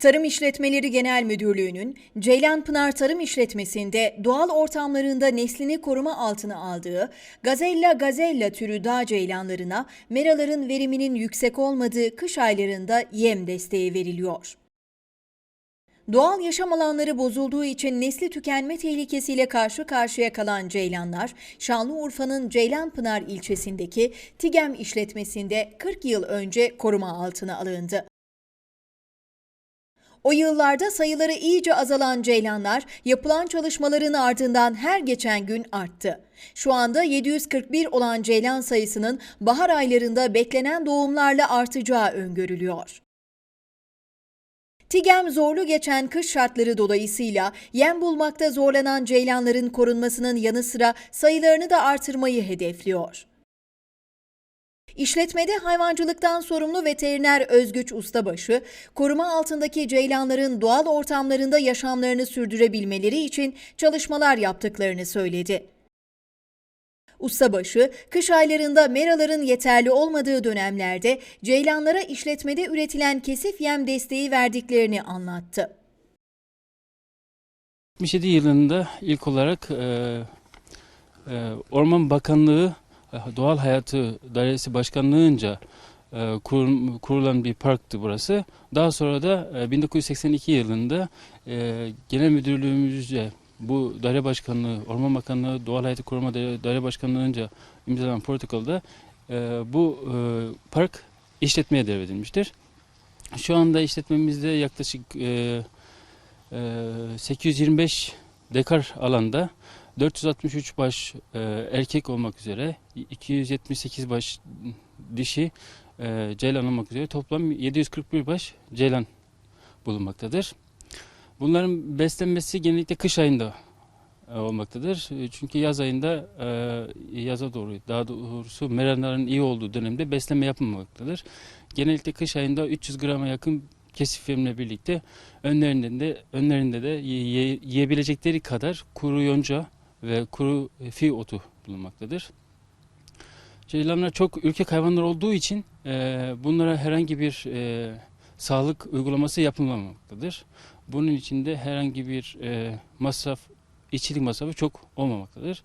Tarım İşletmeleri Genel Müdürlüğü'nün Ceylanpınar Tarım İşletmesi'nde doğal ortamlarında neslini koruma altına aldığı Gazella gazella türü dağ ceylanlarına meraların veriminin yüksek olmadığı kış aylarında yem desteği veriliyor. Doğal yaşam alanları bozulduğu için nesli tükenme tehlikesiyle karşı karşıya kalan ceylanlar, Şanlıurfa'nın Ceylanpınar ilçesindeki Tigem işletmesinde 40 yıl önce koruma altına alındı. O yıllarda sayıları iyice azalan ceylanlar yapılan çalışmaların ardından her geçen gün arttı. Şu anda 741 olan ceylan sayısının bahar aylarında beklenen doğumlarla artacağı öngörülüyor. Tigem zorlu geçen kış şartları dolayısıyla yem bulmakta zorlanan ceylanların korunmasının yanı sıra sayılarını da artırmayı hedefliyor. İşletmede hayvancılıktan sorumlu veteriner Özgüç Ustabaşı, koruma altındaki ceylanların doğal ortamlarında yaşamlarını sürdürebilmeleri için çalışmalar yaptıklarını söyledi. Ustabaşı, kış aylarında meraların yeterli olmadığı dönemlerde ceylanlara işletmede üretilen kesif yem desteği verdiklerini anlattı. 77 yılında ilk olarak e, e, Orman Bakanlığı Doğal Hayatı Dairesi Başkanlığı'nca e, kur- kurulan bir parktı burası. Daha sonra da e, 1982 yılında e, Genel Müdürlüğümüzce bu daire başkanlığı, Orman Bakanlığı, Doğal Hayatı Koruma Daire, daire Başkanlığı'nca imzalanan protokolda e, bu e, park işletmeye devredilmiştir. Şu anda işletmemizde yaklaşık e, e, 825 dekar alanda 463 baş e, erkek olmak üzere 278 baş dişi e, ceylan olmak üzere toplam 741 baş ceylan bulunmaktadır. Bunların beslenmesi genellikle kış ayında e, olmaktadır. E, Çünkü yaz ayında e, yaza doğru daha doğrusu meraların iyi olduğu dönemde besleme yapılmamaktadır. Genellikle kış ayında 300 grama yakın kesif yemle birlikte önlerinde de önlerinde de ye- ye- yiyebilecekleri kadar kuru yonca ve kuru fi otu bulunmaktadır. Ceylanlar çok ürkek hayvanlar olduğu için e, bunlara herhangi bir e, sağlık uygulaması yapılmamaktadır. Bunun için de herhangi bir e, masraf, işçilik masrafı çok olmamaktadır.